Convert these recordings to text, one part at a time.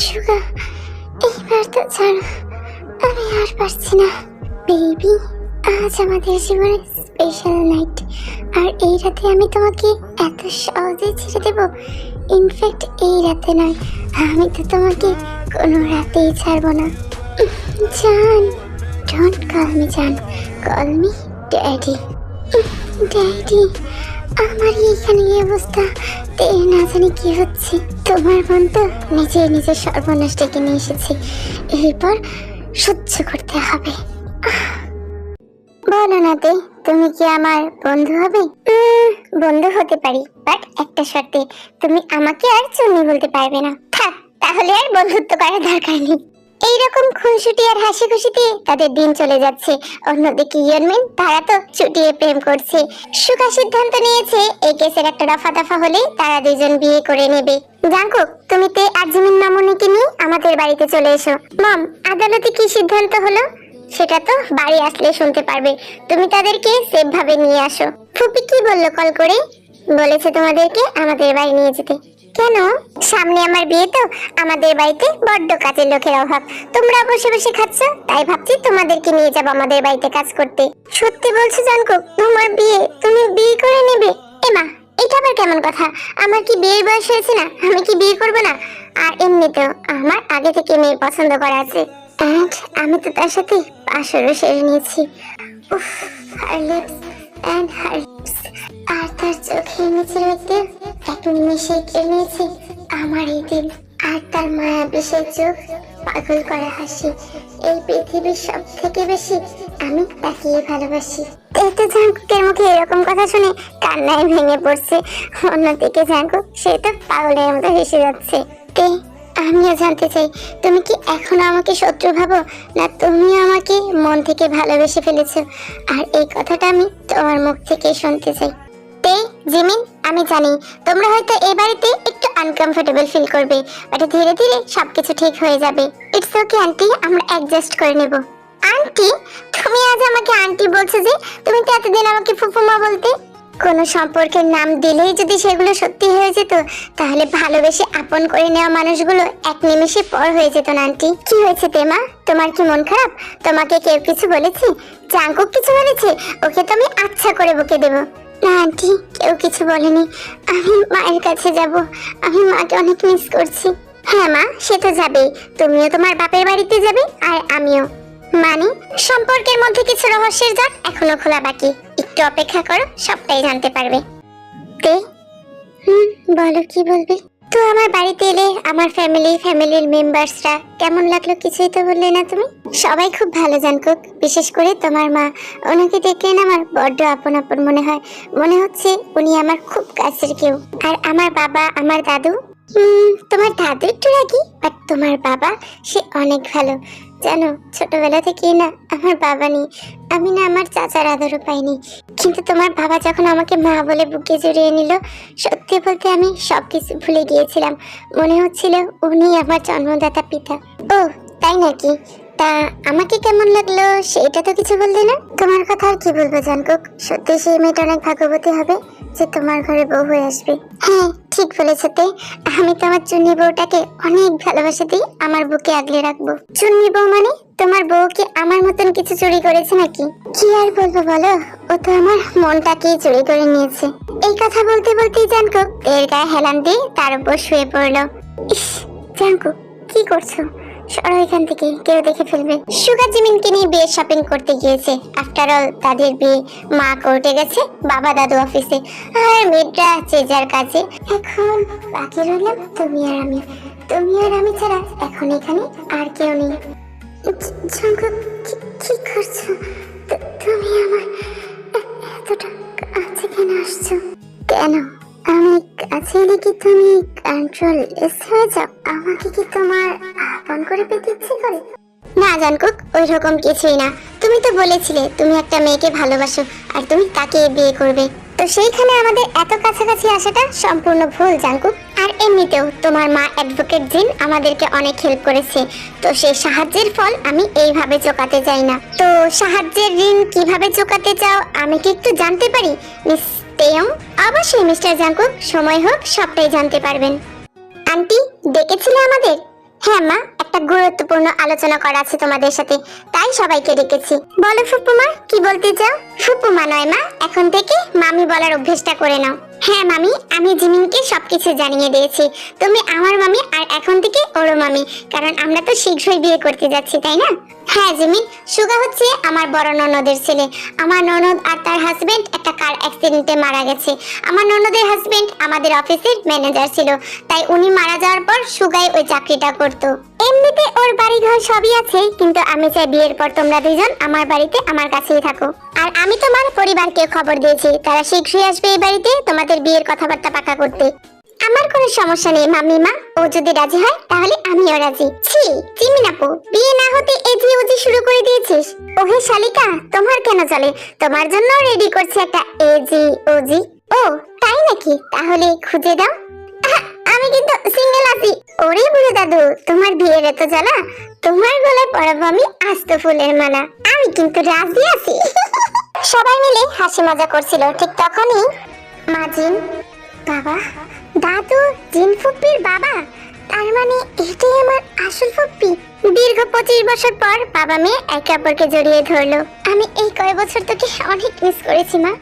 সুগা এইবার তো ছাড়ো আমি আর পারছি না বেবি আজ আমাদের জীবনে স্পেশাল নাইট আর এই রাতে আমি তোমাকে এত সহজে ছেড়ে দেব ইনফ্যাক্ট এই রাতে নয় আমি তো তোমাকে কোনো রাতেই ছাড়বো না জান ডোন্ট কল মি জান কল মি ড্যাডি ড্যাডি আমার এখানে এই অবস্থা তে না জানি কি হচ্ছে। তোমার মন তো নিজে সর্বনাশ ডেকে নিয়ে এসেছে। এরপর সহ্য করতে হবে। বলো না তে, তুমি কি আমার বন্ধু হবে? বন্ধু হতে পারি বাট একটা শর্তে, তুমি আমাকে আর চুনি বলতে পারবে না। থাক, তাহলে আর বন্ধুত্ব করার দরকার নেই। এইরকম খুনসুটি আর হাসি খুশিতে তাদের দিন চলে যাচ্ছে। অন্যদিকে ইয়নমিন, তারা তো ছুটিয়ে প্রেম করছে। সুখা সিদ্ধান্ত নিয়েছে, এই কেসের একটা রফা দফা হলে তারা দুজন বিয়ে করে নেবে। জাঙ্কু তুমি তে আরজিমিন মামুনিকে নিয়ে আমাদের বাড়িতে চলে এসো। মম, আদালতে কি সিদ্ধান্ত হলো? সেটা তো বাড়ি আসলে শুনতে পারবে। তুমি তাদেরকে সেফ ভাবে নিয়ে আসো। ফুপি কি বলল কল করে? বলেছে তোমাদেরকে আমাদের বাড়ি নিয়ে যেতে। কেন? সামনে আমার বিয়ে তো আমাদের বাড়িতে বড্ড কাজের লোকের অভাব। তোমরা বসে বসে খাচ্ছ, তাই ভাবছি তোমাদেরকে নিয়ে যাব আমাদের বাড়িতে কাজ করতে। সত্যি বলছো জানকো তোমার বিয়ে তুমি বিয়ে করে নেবে? এমা, এটা আবার কেমন কথা? আমার কি বিয়ের বয়স হয়েছে না? আমি কি বিয়ে করব না? আর এমনিতেও আমার আগে থেকে মেয়ে পছন্দ করা আছে। And আমি তো তার সাথে পাশেরও সেরে নিয়েছি। উফ হার লিপস অ্যান্ড হার আর তার চোখের নিচের মধ্যে এক নিমেষে কেড়ে আমার এই দিন আর তার মায়া বিষের চোখ পাগল করা হাসি। এই পৃথিবীর সব থেকে বেশি আমি তাকেই ভালোবাসি। এতে জাঙ্কুকের মুখে এরকম কথা শুনে কান্নায় ভেঙে পড়ছে। অন্যদিকে জাঙ্কুক, সে তো পাগলের মতো হেসে যাচ্ছে। তে আমিও জানতে চাই, তুমি কি এখনও আমাকে শত্রু ভাবো? না তুমিও আমাকে মন থেকে ভালোবেসে ফেলেছো? আর এই কথাটা আমি তোমার মুখ থেকে শুনতে চাই। তে জিমিন, আমি জানি, তোমরা হয়তো এই বাড়িতে একটু আনকমফোর্টেবল ফিল করবে বাট ধীরে ধীরে সবকিছু ঠিক হয়ে যাবে। ইটস ওকে আন্টি আমরা অ্যাডজাস্ট করে নেব। আন্টি তুমি আজ আমাকে আন্টি বলছো যে, তুমি তো এতদিন আমাকে ফুফুমা বলতে। কোনো সম্পর্কের নাম দিলেই যদি সেগুলো সত্যি হয়ে যেত, তাহলে ভালোবেসে আপন করে নেওয়া মানুষগুলো এক নিমেষে পর হয়ে যেত না আন্টি কি হয়েছে তেমা তোমার কি মন খারাপ? তোমাকে কেউ কিছু বলেছে? চাঙ্কুক কিছু বলেছে? ওকে তো আমি আচ্ছা করে বকে দেবো। আন্টি, কেউ কিছু বলেনি। আমি মায়ের কাছে যাব। আমি মাকে অনেক মিস করছি। হ্যাঁ মা, সে তো যাবে তুমিও তোমার বাপের বাড়িতে যাবে, আর আমিও। মানে সম্পর্কের মধ্যে কিছু রহস্যের যাক এখনও খোলা বাকি। একটু অপেক্ষা করো, সবটাই জানতে পারবে। তে, হুম, বলো কি বলবে? তো আমার বাড়িতে এলে আমার ফ্যামিলি ফ্যামিলির মেম্বার্সরা কেমন লাগল কিছুই তো বললে না তুমি? সবাই খুব ভালো জানকুক, বিশেষ করে তোমার মা। ওনাকে দেখে না আমার বড্ড আপন আপন মনে হয়। মনে হচ্ছে উনি আমার খুব কাছের কেউ। আর আমার বাবা, আমার দাদু? তোমার দাদু একটু রাগি বাট তোমার বাবা, সে অনেক ভালো। জানো, ছোটবেলা থেকে না আমার বাবা নেই। আমি না আমার চাচার আদরও পাইনি। কিন্তু তোমার বাবা যখন আমাকে মা বলে বুকে জড়িয়ে নিল, সত্যি বলতে আমি সবকিছু ভুলে গিয়েছিলাম। মনে হচ্ছিল উনি আমার জন্মদাতা পিতা। ও, তাই নাকি? তা আমাকে কেমন লাগল সেটা তো কিছু বললে না? তোমার কথা আর কি বলব জানকুক? সত্যি সেই মেয়েটা অনেক ভাগ্যবতী হবে। যে তোমার ঘরে বউ হয়ে আসবে। হ্যাঁ ঠিক বলেছ তে। আমি তোমার চুন্নি বউটাকে অনেক ভালোবাসা দিই, আমার বুকে আগলে রাখব। চুন্নি বউ মানে তোমার বউ কি আমার মতন কিছু চুরি করেছে নাকি? কি আর বলব বলো? ও তো আমার মনটাকেই চুরি করে নিয়েছে। এই কথা বলতে বলতেই জানকুক এর গায়ে হেলান দিয়ে তার উপর শুয়ে পড়ল। ইস জানকুক কি করছ? এখান থেকে কেউ দেখে ফেলবে। সুগার জিমিনকে নিয়ে বিয়ে শপিং করতে গিয়েছে। আফটার অল তাদের বিয়ে মা কোর্টে গেছে, বাবা দাদু অফিসে আর মেয়েটা যে যার কাজে এখন বাকি রইলাম তুমি আর আমি। তুমি আর আমি ছাড়া এখন এখানে আর কেউ নেই। কি- করছ? তুমি আমার এতটা কাছে কেন আসছো? কেন? আমি কাছে এলে তুমি কন্ট্রোল লেস হয়ে যাও? আমাকে কি তোমার আপন করে পেতে ইচ্ছে করে না, জানকুক ওই রকম কিছুই না। তুমি তো বলেছিলে, তুমি একটা মেয়েকে ভালোবাসো, আর তুমি তাকে বিয়ে করবে? তো সেইখানে আমাদের এত কাছাকাছি আসাটা সম্পূর্ণ ভুল, জানকুক। আর এমনিতেও তোমার মা অ্যাডভোকেট জিন আমাদেরকে অনেক হেল্প করেছে। তো সেই সাহায্যের ফল আমি এইভাবে চোকাতে চাই না। তো সাহায্যের ঋণ কীভাবে চোকাতে চাও, আমি কি একটু জানতে পারি? Miss Taeyong? অবশ্যই, মিস্টার জাঙ্কুক সময় হোক, সবটাই জানতে পারবেন। আন্টি, ডেকেছিলে আমাদের? হ্যাঁ মা একটা গুরুত্বপূর্ণ আলোচনা করা আছে তোমাদের সাথে, তাই সবাইকে ডেকেছি। বলো ফুপুমা কি বলতে চাও? ফুপুমা নয় মা, এখন থেকে মামি বলার অভ্যেসটা করে নাও। হ্যাঁ মামি, আমি জিমিনকে সবকিছু জানিয়ে দিয়েছি। তুমি আমার মামি আর এখন থেকে ওরও মামি, কারণ আমরা তো শীঘ্রই বিয়ে করতে যাচ্ছি, তাই না? হ্যাঁ জিমিন, সুগা হচ্ছে আমার বড় ননদের ছেলে। আমার ননদ আর তার হাজবেন্ড একটা কার অ্যাক্সিডেন্টে মারা গেছে। আমার ননদের হাজবেন্ড আমাদের অফিসের ম্যানেজার ছিল, তাই উনি মারা যাওয়ার পর সুগাই ওই চাকরিটা করত। এমনিতে ওর বাড়ি ঘর সবই আছে, কিন্তু আমি চাই বিয়ের পর তোমরা দুজন আমার বাড়িতে আমার কাছেই থাকো। আর আমি তোমার পরিবারকে খবর দিয়েছি, তারা শীঘ্রই আসবে এই বাড়িতে, তোমাদের বিয়ের কথাবার্তা পাকা করতে। আমার কোনো সমস্যা নেই, মামিমা। ও যদি রাজি হয়, তাহলে আমিও রাজি। ছি চিমিন আপু বিয়ে না হতে এজি উজি শুরু করে দিয়েছিস। ওহে শালিকা, তোমার কেন চলে? তোমার জন্য রেডি করছি একটা এজি ওজি ও তাই নাকি? তাহলে খুঁজে দাও। আমি কিন্তু সিঙ্গেল আছি। ওরে বুড়ো দাদু, তোমার বিয়ের এত জ্বালা? তোমার গলায় পরাবো আমি আস্ত ফুলের মালা। আমি কিন্তু রাজি আছি। সবাই মিলে হাসি মজা করছিল, ঠিক তখনই মাজিন বাবা, দাদু জিন ফুপ্পির বাবা? তার মানে এটাই আমার আসল ফুপ্পি। দীর্ঘ পঁচিশ বছর পর বাবা মেয়ে একে অপরকে জড়িয়ে ধরলো। আমি এই কয় বছর তোকে অনেক মিস করেছি মা।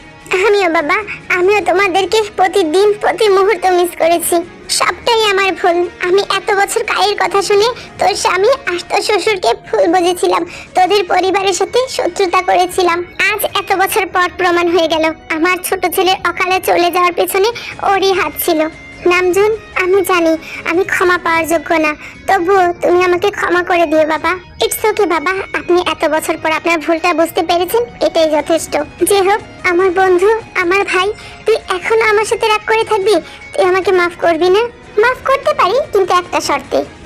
আমিও বাবা, আমিও তোমাদেরকে প্রতিদিন, প্রতি মুহূর্ত মিস করেছি। সবটাই আমার ভুল। আমি এত বছর কায়ের কথা শুনে তোর স্বামী আর তোর শ্বশুরকে ভুল বুঝেছিলাম। তোদের পরিবারের সাথে শত্রুতা করেছিলাম। আজ এত বছর পর প্রমাণ হয়ে গেল। আমার ছোট ছেলের অকালে চলে যাওয়ার পেছনে ওরই হাত ছিল। নামজুন, আমি জানি, আমি ক্ষমা পাওয়ার যোগ্য না। তবুও তুমি আমাকে ক্ষমা করে দিও, বাবা। ইটস ওকে বাবা। আপনি এত বছর পর আপনার ভুলটা বুঝতে পেরেছেন, এটাই যথেষ্ট। যে হোক, আমার বন্ধু, আমার ভাই, তুই এখনও আমার সাথে রাগ করে থাকবি? তুই আমাকে মাফ করবি না? মাফ করতে পারি, কিন্তু একটা শর্তে।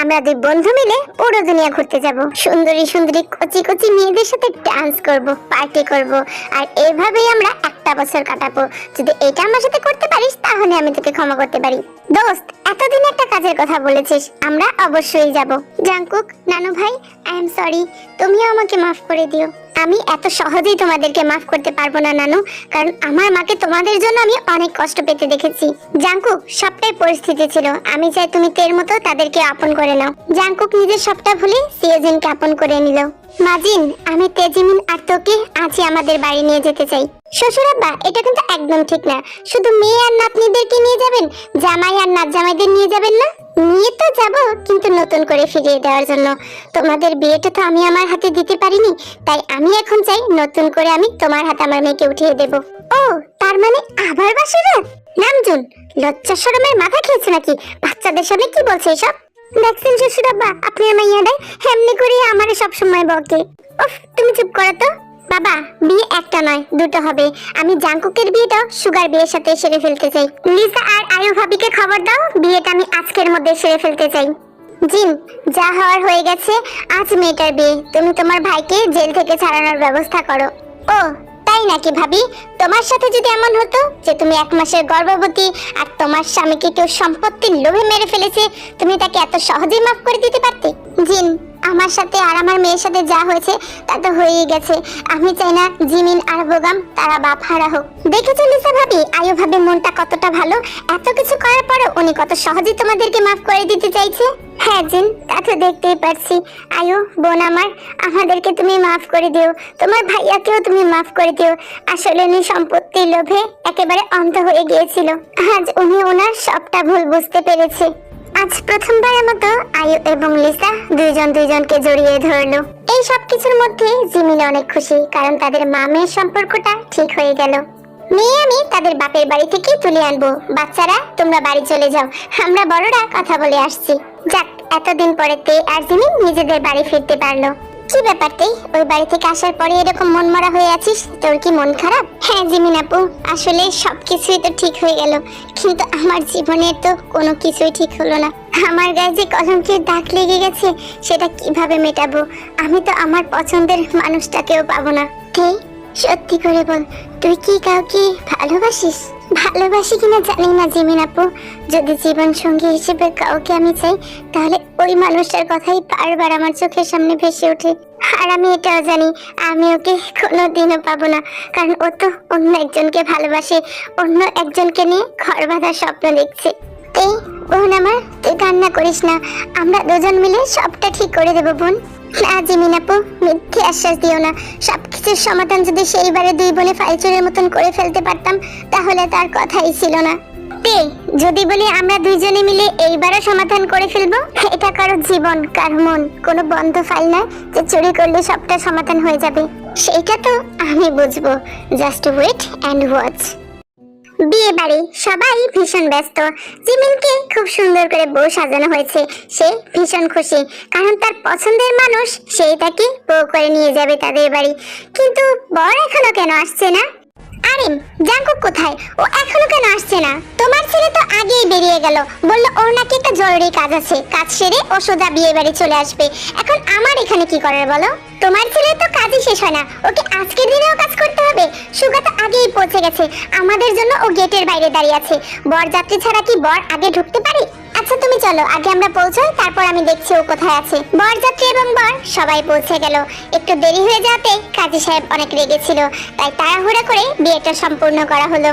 আমরা দুই বন্ধু মিলে পুরো দুনিয়া ঘুরতে যাব। সুন্দরী সুন্দরী কচি কচি মেয়েদের সাথে ডান্স করব পার্টি করব। আর এভাবেই আমরা একটা বছর কাটাবো। যদি এটা আমার সাথে করতে পারিস, তাহলে আমি তোকে ক্ষমা করতে পারি। দোস্ত, এতদিন একটা কাজের কথা বলেছিস। আমরা অবশ্যই যাব। জাঙ্কুক নানু ভাই আই এম সরি তুমিও আমাকে মাফ করে দিও। আমি এত সহজেই তোমাদেরকে মাফ করতে পারব না, নানু। কারণ আমার মাকে তোমাদের জন্য আমি অনেক কষ্ট পেতে দেখেছি। জাঙ্কুক, সবটাই পরিস্থিতি ছিল। আমি চাই তুমি তের মতো তাদেরকে আপন করে নাও। জাঙ্কুক নিজের সবটা ভুলে সিয়াজিনকে আপন করে নিল। মাজিন, আমি তেজিমিন আর তোকে আজই আমাদের বাড়ি নিয়ে যেতে চাই। শ্বশুরাব্বা এটা কিন্তু একদম ঠিক না। শুধু মেয়ে আর নাতনিদেরকে নিয়ে যাবেন, জামাই আর নাত জামাইদের নিয়ে যাবেন না? নিয়ে তো যাব, কিন্তু নতুন করে ফিরিয়ে দেওয়ার জন্য। তোমাদের বিয়েটা তো আমি আমার হাতে দিতে পারিনি, তাই আমি এখন চাই নতুন করে আমি তোমার হাতে আমার মেয়েকে উঠিয়ে দেব। ও, তার মানে আবার বাসরাত নামজুন, লজ্জা শরমের মাথা খেয়েছে নাকি? বাচ্চাদের সামনে কি বলছে এসব? দেখছেন শ্বশুরাব্বা আপনার মাইয়াটাই হেমনি করে আমার সব সময় বকে। উফ, তুমি চুপ করো তো। বাবা, বিয়ে একটা নয়, দুটো হবে। আমি জাঙ্কুকের বিয়েটাও সুগার বিয়ের সাথে সেরে ফেলতে চাই। লিসা আর আয়ু ভাবিকে খবর দাও, বিয়েটা আমি আজকের মধ্যে সেরে ফেলতে চাই। জিন যা হওয়ার হয়ে গেছে, আজ মেয়েটার বিয়ে। তুমি তোমার ভাইকে জেল থেকে ছাড়ানোর ব্যবস্থা করো। ও, তাই নাকি ভাবি? তোমার সাথে যদি এমন হতো যে তুমি এক মাসের গর্ভবতী আর তোমার স্বামীকে কেউ সম্পত্তির লোভে মেরে ফেলেছে, তুমি তাকে এত সহজেই মাফ করে দিতে পারতে? জিন আমার সাথে আর আমার মেয়ের সাথে যা হয়েছে তা তো হয়েই গেছে। আমি চাই না জিমিন আর বোগাম তারা বাপ হারা হোক। দেখেছ লিসা ভাবি? আয়ু ভাবে মনটা কতটা ভালো? এত কিছু করার পরও উনি কত সহজেই তোমাদেরকে মাফ করে দিতে চাইছে? হ্যাঁ জিন, তা তো দেখতেই পারছি। আয়ু, বোন আমার, আমাদেরকে তুমি মাফ করে দিও। তোমার ভাইয়াকেও তুমি মাফ করে দিও। আসলে উনি সম্পত্তির লোভে একেবারে অন্ধ হয়ে গিয়েছিল। আজ উনি ওনার সবটা ভুল বুঝতে পেরেছে। আজ প্রথমবারের মতো আয়ু এবং লিসা দুইজন দুইজনকে জড়িয়ে ধরলো। এই সব কিছুর মধ্যে জিমিন অনেক খুশি, কারণ তাদের মা মেয়ের সম্পর্কটা ঠিক হয়ে গেল। মেয়ে আমি তাদের বাপের বাড়ি থেকে তুলে আনব। বাচ্চারা, তোমরা বাড়ি চলে যাও। আমরা বড়রা কথা বলে আসছি। যাক, এতদিন পরে তে আর জিমিন নিজেদের বাড়ি ফিরতে পারল। কি ব্যাপার তে? ওই বাড়ি থেকে আসার পরে এরকম মন মরা হয়ে আছিস? তোর কি মন খারাপ? হ্যাঁ জিমিন আপু, আসলে তো ঠিক হয়ে গেল। কিন্তু আমার জীবনের তো কোনো কিছুই ঠিক হলো না। আমার গায়ে যে কলঙ্কের দাগ লেগে গেছে, সেটা কীভাবে মেটাবো? আমি তো আমার পছন্দের মানুষটাকেও পাবো না। সত্যি করে বল, তুই কি কাউকে ভালোবাসিস? ভালোবাসি কিনা জানি না, জিমিন আপু। যদি জীবন সঙ্গী হিসেবে কাউকে আমি চাই, তাহলে ওই মানুষটার কথাই বারবার আমার চোখের সামনে ভেসে ওঠে। আর আমি এটাও জানি, আমি ওকে কোনোদিনও পাবো না। কারণ ও তো অন্য একজনকে ভালোবাসে, অন্য একজনকে নিয়ে ঘর বাঁধার স্বপ্ন দেখছে। এই, বোন আমার, তুই কান্না করিস না। আমরা দুজন মিলে সবটা ঠিক করে দেবো, বোন। না আপু মিথ্যে আশ্বাস দিও না। সবকিছুর সমাধান যদি সেইবারে দুই বোনে ফাইচুরের মতন করে ফেলতে পারতাম, তাহলে তার কথাই ছিল না। তে, যদি বলি আমরা দুইজনে মিলে এইবারও সমাধান করে ফেলব? এটা কারও জীবন, কার মন। কোনো বন্ধ ফাইল না যে চুরি করলে সবটা সমাধান হয়ে যাবে। সেটা তো আমি বুঝব। Just wait and watch. বিয়ে বাড়ি, সবাই ভীষণ ব্যস্ত। জিমিনকে খুব সুন্দর করে বউ সাজানো হয়েছে, সে ভীষণ খুশি। কারণ তার পছন্দের মানুষ, সেই তাকে বউ করে নিয়ে যাবে তাদের বাড়ি। কিন্তু বর এখনও কেন আসছে না? কোথায়? ও এখনও কেন আসছে না? তোমার ছেলে তো আগেই বেরিয়ে গেল। বলল, ওর নাকি একটা জরুরি কাজ আছে। কাজ সেরে ও সোজা বিয়ে বাড়ি চলে আসবে। এখন আমার এখানে কি করার বলো? তোমার ছেলে তো কাজই শেষ হয় না। ওকে আজকের দিনেও কাজ করতে হবে সুগা তো আগেই পৌঁছে গেছে। আমাদের জন্য ও গেটের বাইরে দাঁড়িয়ে আছে। বর যাত্রী ছাড়া কি বর আগে ঢুকতে পারে? আচ্ছা তুমি চলো, আগে আমরা পৌঁছাই, তারপর আমি দেখছি ও কোথায় আছে। বরযাত্রী এবং বর সবাই পৌঁছে গেল। একটু দেরি হয়ে যাওয়াতে কাজী সাহেব অনেক রেগেছিল তাই তাড়াহুড়া করে বিয়েটা সম্পূর্ণ করা হলো।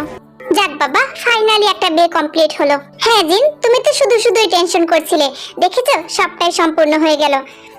যাক বাবা ফাইনালি একটা বিয়ে কমপ্লিট হলো। হ্যাঁ জিন, তুমি তো শুধু শুধুই টেনশন করছিলে। দেখেছ? সবটাই সম্পূর্ণ হয়ে গেল।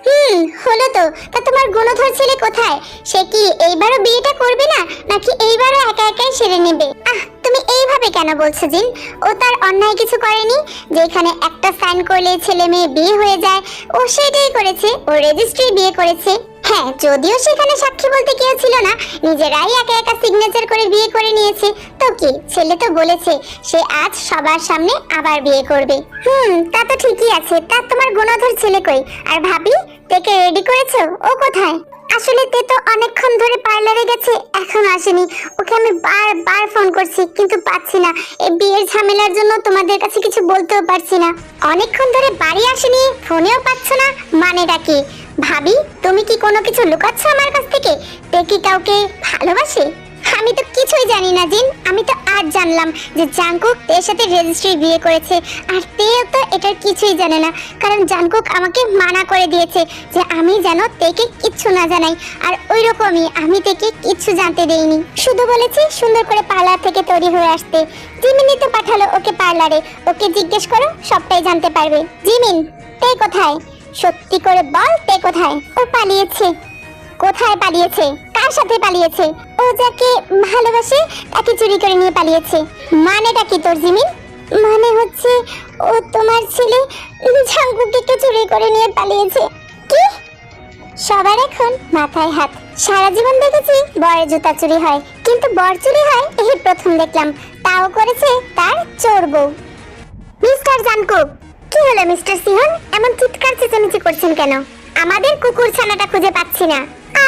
হুম, হলো তো। তা তোমার গুণধর ছেলে কোথায়? সে কি এইবারও বিয়েটা করবে না, নাকি এইবারও একা একাই সেরে নেবে? আহ, তুমি এইভাবে কেন বলছো জিন? ও তার অন্যায় কিছু করেনি যেখানে একটা সাইন করলে ছেলে মেয়ে বিয়ে হয়ে যায়। ও সেটাই করেছে, ও রেজিস্ট্রি বিয়ে করেছে। হ্যাঁ যদিও সেখানে সাক্ষী বলতে কেউ ছিল না, নিজেরাই একা একা সিগনেচার করে বিয়ে করে নিয়েছে। তো কি, ছেলে তো বলেছে, সে আজ সবার সামনে আবার বিয়ে করবে। হুম, তা তো ঠিকই আছে, তা তোমার গুণধর ছেলে কই? আর ভাবি, তেকে রেডি করেছ? ও কোথায়? আসলে তে তো অনেকক্ষণ ধরে পার্লারে গেছে, এখন আসেনি। ওকে আমি বারবার ফোন করছি, কিন্তু পাচ্ছি না। এই বিয়ের ঝামেলার জন্য তোমাদের কাছে কিছু বলতেও পারছি না। অনেকক্ষণ ধরে বাড়ি আসেনি, ফোনেও পাচ্ছ না, মানেটা কি? ভাবি, তুমি কি কোনো কিছু লুকাচ্ছ আমার কাছ থেকে? তে কি কাউকে ভালোবাসে? আমি তো কিছুই জানি না, জিন। আমি তো আজ জানলাম যে জাংকুক তের সাথে রেজিস্ট্রি বিয়ে করেছে। আর তেও তো এটার কিছুই জানে না, কারণ জাংকুক আমাকে মানা করে দিয়েছে যে আমি যেন তেকে কিচ্ছু না জানাই। আর ওই রকমই আমি তেকে কিচ্ছু জানতে দেইনি। শুধু বলেছি সুন্দর করে পার্লার থেকে তৈরি হয়ে আসতে। জিমিনি তো পাঠালো ওকে পার্লারে ওকে জিজ্ঞেস করো, সবটাই জানতে পারবে। জিমিন, তে কোথায়? সত্যি করে বল তে কোথায়? ও পালিয়েছে। কোথায় পালিয়েছে? কার সাথে পালিয়েছে? ও যাকে ভালোবাসে, তাকে চুরি করে নিয়ে পালিয়েছে। মানেটা কি তোর, জিমিন? মানে হচ্ছে ও তোমার ছেলে ঝাঙ্কুকে চুরি করে নিয়ে পালিয়েছে। কি? সবার এখন মাথায় হাত। সারা জীবন দেখেছি বরের জুতা চুরি হয়। কিন্তু বর চুরি হয়, এই প্রথম দেখলাম। তাও করেছে তার চোর বউ। মিস্টার জানকুক হলো, মিস্টার সিহন? এমন চিৎকার চেঁচামেচি করছেন কেন? আমাদের কুকুর ছানাটা খুঁজে পাচ্ছি না।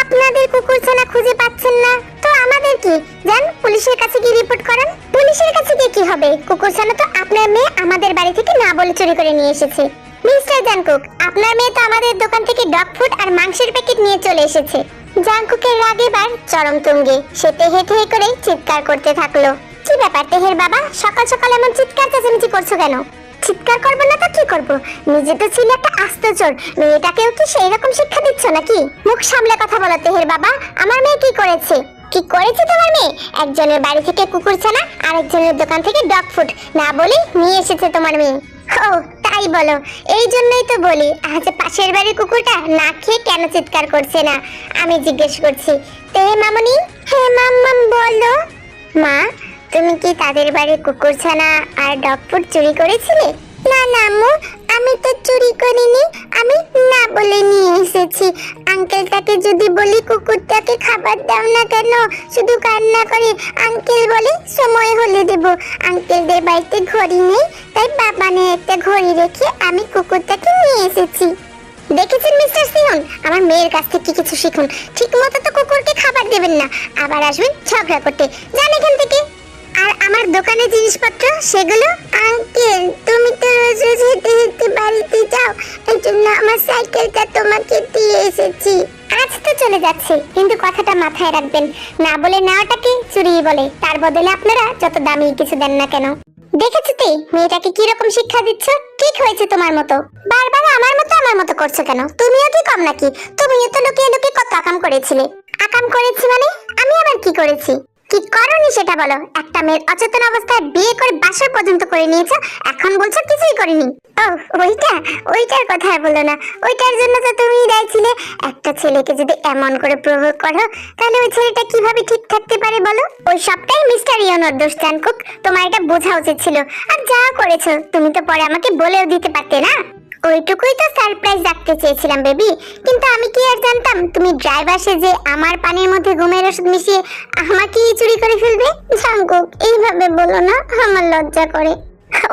আপনাদের কুকুর ছানা খুঁজে পাচ্ছেন না? তো আমাদের কি? যান, পুলিশের কাছে কি রিপোর্ট করেন। পুলিশের কাছে গিয়ে কি হবে? কুকুর ছানা তো আপনার মেয়ে আমাদের বাড়ি থেকে না বলে চুরি করে নিয়ে এসেছে। মিস্টার জানকুক আপনার মেয়ে তো আমাদের দোকান থেকে ডগ ফুড আর মাংসের প্যাকেট নিয়ে চলে এসেছে। জাংকুকের রাগ এবার চরম তুঙ্গে। সে তেহে তেহে করে চিৎকার করতে থাকল। কি ব্যাপার, তেহের বাবা? সকাল সকাল এমন চিৎকার চেঁচামেচি করছ কেন? চিৎকার করব না তো কি করব? নিজে তো ছিল একটা আস্ত চোর। মেয়েটাকেও কি সেই রকম শিক্ষা দিচ্ছ নাকি? মুখ সামলে কথা বলো, তেহের বাবা। আমার মেয়ে কি করেছে? কি করেছে তোমার মেয়ে? একজনের বাড়ি থেকে কুকুর ছানা, আরেকজনের দোকান থেকে ডগ ফুড না বলেই নিয়ে এসেছে তোমার মেয়ে। ও, তাই বলো। এই জন্যই তো বলি, আজ পাশের বাড়ির কুকুরটা না খেয়ে কেন চিৎকার করছে না? আমি জিজ্ঞেস করছি, তে মামনি? হ্যাঁ মাম্মাম, বলো। মা তুমি কি তাদের বাড়ির কুকুরছানা আর ডগ ফুড চুরি করেছিলে? না না আম্মু আমি তো চুরি করিনি। আমি না বলে নিয়ে এসেছি। আঙ্কেলটাকে যদি বলি কুকুরটাকে খাবার দাও না কেন? শুধু কান্না করে। আঙ্কেল বলে, সময় হলে দেব। আঙ্কেলদের বাড়িতে ঘড়ি নেই, তাই বাবানে একটা ঘড়ি রেখে আমি কুকুরটাকে নিয়ে এসেছি। দেখেছেন, মিস্টার সিয়ন আমার মেয়ের কাছ থেকে কিছু শিখুন। ঠিক মতো তো কুকুরকে খাবার দেবেন না। আবার আসবেন ঝগড়া করতে। যান এখান থেকে। আর আমার দোকানের জিনিসপত্র, সেগুলো আঙ্কেল তুমি তো রোজ রোজ হেঁটে হেঁটে বাড়িতে যাও, এই জন্য আমার সাইকেলটা তোমাকে দিয়ে এসেছি। আজ তো চলে যাচ্ছে, কিন্তু কথাটা মাথায় রাখবেন, না বলে নেওয়াটাকে চুরি বলে, তার বদলে আপনারা যত দামি কিছু দেন না কেন। দেখেছ তে, মেয়েটাকে কি রকম শিক্ষা দিচ্ছ? ঠিক হয়েছে তোমার মতো। বারবার আমার মতো আমার মতো করছ কেন? তুমিও কি কম নাকি? তুমিও তো লুকিয়ে লুকিয়ে কত আকাম করেছিলে। আকাম করেছি মানে? আমি আবার কি করেছি? কি করনি সেটা বলো? একটা মেয়ের অচেতন অবস্থায় বিয়ে করে বাসর পর্যন্ত করে নিয়েছো, এখন বলছো কিছুই করিনি। ও ওইটা, ওইটার কথা বলো না। ওইটার জন্য তো তুমি দায়ী ছিলে। একটা ছেলেকে যদি এমন করে প্রভোগ করো, তাহলে ওই ছেলেটা কীভাবে ঠিক থাকতে পারে বলো? ওই সবটাই মিস্টার ইয়নোর দোষ জানকুক তোমার এটা বোঝা উচিত ছিল। আর যা করেছ, তুমি তো পরে আমাকে বলেও দিতে পারতে না? ওইটুকুই তো সারপ্রাইজ রাখতে চেয়েছিলাম বেবি কিন্তু আমি কি আর জানতাম, তুমি ড্রাইভার যে আমার পানির মধ্যে ঘুমের ওষুধ মিশিয়ে আমাকেই চুরি করে ফেলবে? জাঙ্কুক, এইভাবে বলো না, আমার লজ্জা করে।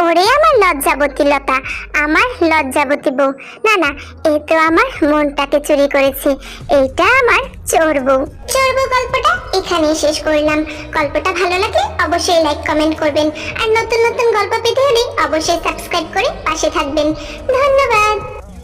ওরে আমার লজ্জাবতী লতা, আমার লজ্জাবতী বউ। না না, এ তো আমার মনটাকে চুরি করেছে, এইটা আমার চোর বউ। চোর বউ গল্পটা এখানেই শেষ করলাম। গল্পটা ভালো লাগলে অবশ্যই লাইক কমেন্ট করবেন। আর নতুন নতুন গল্প পেতে হলে অবশ্যই সাবস্ক্রাইব করে পাশে থাকবেন। ধন্যবাদ।